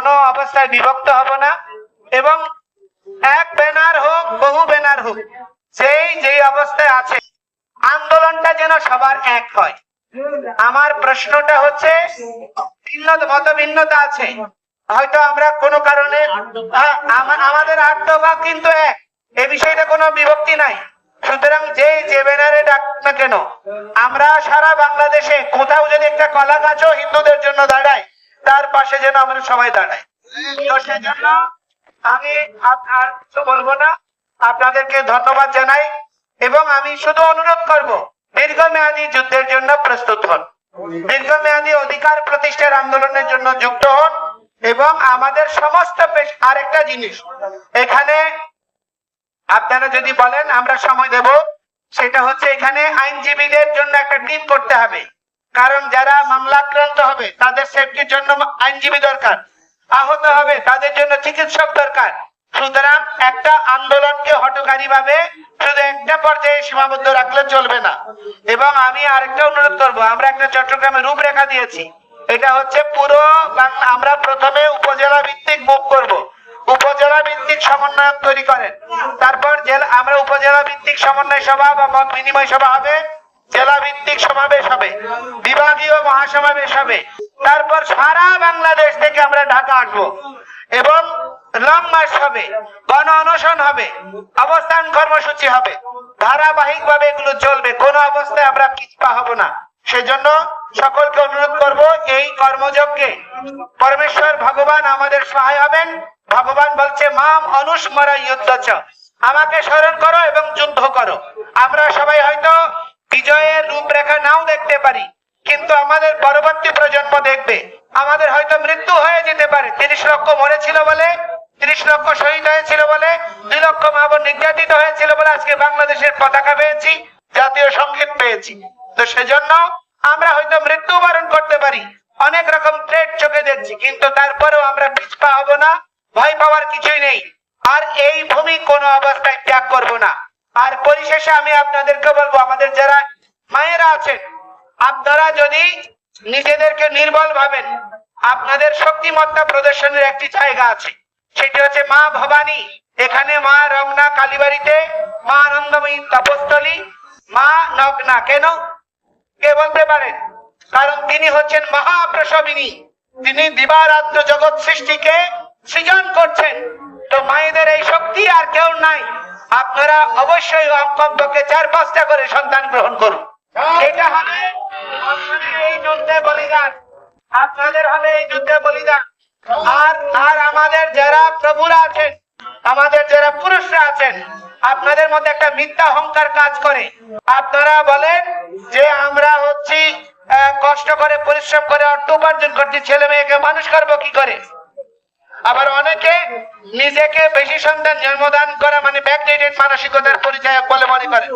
কোনো অবস্থায় বিভক্ত হব না। এবং এক ব্যানার হোক, বহু ব্যানার হোক, সেই যে অবস্থায় আছে, আন্দোলনটা যেন সবার এক হয়। আমার প্রশ্নটা হচ্ছে ভিন্ন মত ভিন্নতা আছে। হয়তো আমরা কোনো কারণে আ- আমাদের আত্মভাগ কিন্তু এক। এ বিষয়টা কোনো বিভক্তি নাই। সুতরাং যে যে ব্যানারে ডাক না কেন, আমরা সারা বাংলাদেশে কোথাও যদি একটা কলা গাছও হিন্দুদের জন্য দাঁড়ায় তার পাশে যেন আমরা সবাই দাঁড়াই তো সেজন্য আমি আপ- আর কিছু বলব না, আপনাদেরকে ধন্যবাদ জানাই এবং আমি শুধু অনুরোধ করব, দীর্ঘমেয়াদী যুদ্ধের জন্য প্রস্তুত হন। দীর্ঘমেয়াদী অধিকার প্রতিষ্ঠার আন্দোলনের জন্য যুক্ত হন এবং আমাদের সমস্ত আরেকটা জিনিস, এখানে আপনারা যদি বলেন, আমরা সময় দেব, সেটা হচ্ছে এখানে আইনজীবীদের জন্য একটা টিম করতে হবে। কারণ যারা মামলাক্রান্ত হবে। তাদের সেফটির জন্য আইনজীবী দরকার। আহত হবে, তাদের জন্য চিকিৎসক দরকার। সুতরাং একটা আন্দোলনকে হটকারী ভাবে শুধু একটা পর্যায়ে সীমাবদ্ধ রাখলে চলবে না। এবং আমি আরেকটা অনুরোধ করব, আমরা একটা চট্টগ্রামে রূপরেখা দিয়েছি। এটা হচ্ছে পুরো আমরা প্রথমে উপজেলা ভিত্তিক মুভ করব। উপজেলা ভিত্তিক সমন্বয়ক তৈরি করেন। তারপর জেলা আমরা উপজেলা ভিত্তিক সমন্বয় সভা বা মত বিনিময় সভা হবে। জেলা ভিত্তিক সমাবেশ হবে, বিভাগীয় মহাসমাবেশ হবে। তারপর সারা বাংলাদেশ থেকে আমরা ঢাকা আসব এবং লং মার্চ হবে, গণ অনশন হবে, অবস্থান কর্মসূচি হবে। ধারাবাহিক ভাবে এগুলো চলবে, কোন অবস্থায় আমরা পিছপা হব না। সেজন্য সকলকে অনুরোধ করব, এই কর্মযজ্ঞে পরমেশ্বর ভগবান আমাদের সহায় হবেন। ভগবান বলছে, মাম অনুস্মরা আমাকে স্মরণ করো এবং যুদ্ধ করো। আমরা সবাই হয়তো বিজয়ের রূপরেখা নাও দেখতে পারি, কিন্তু আমাদের পরবর্তী প্রজন্ম দেখবে। আমাদের হয়তো মৃত্যু হয়ে যেতে পারে। তিরিশ লক্ষ মরেছিল বলে, তিরিশ লক্ষ শহীদ হয়েছিল বলে, দুই লক্ষ মা বোন নির্যাতিত হয়েছিল বলে আজকে বাংলাদেশের পতাকা পেয়েছি, জাতীয় সংগীত পেয়েছি। তো সেজন্য আমরা হয়তো মৃত্যু বরণ করতে পারি। অনেক রকম ট্রেড চোখে দেখছি, কিন্তু তারপরেও আমরা পিছপা হব না, ভয় পাওয়ার কিছুই নেই। আর এই ভূমি কোনো অবস্থায় ত্যাগ করব না। আর পরিশেষে আমি আপনাদেরকে বলব, আমাদের যারা মায়েরা আছেন, আপনারা যদি নিজেদেরকে নির্বল ভাবেন, আপনাদের শক্তিমত্তা প্রদর্শনের একটি জায়গা আছে। সেটি হচ্ছে মা ভবানী। এখানে মা রমনা কালীবাড়িতে, মা আনন্দময়ী তপস্থলী মা নগ্না। কেন? কে বলতে পারেন? কারণ তিনি হচ্ছেন মহাপ্রসবিনী। তিনি দিবারাত্র জগৎ সৃষ্টিকে সৃজন করছেন। তো মায়েদের এই শক্তি আর কেউ নাই। আপনারা অবশ্যই কমপক্ষে চার পাঁচটা করে সন্তান গ্রহণ করুন। এটা হবে এই যুদ্ধে বলিদান। আপনাদের হবে এই যুদ্ধে বলিদান। আর আর আমাদের যারা প্রভুরা আছেন, আমাদের যারা পুরুষরা আছেন, আপনাদের মধ্যে একটা মিথ্যা অহংকার কাজ করে। আপনারা বলেন যে আমরা হচ্ছি কষ্ট করে, পরিশ্রম করে অর্থ উপার্জন করছি, ছেলে মেয়েকে মানুষ করব কি করে? আবার অনেকে নিজেকে বেশি সন্তান জন্মদান করা মানে ব্যাকডেটেড মানসিকতার পরিচয় বলে মনে করে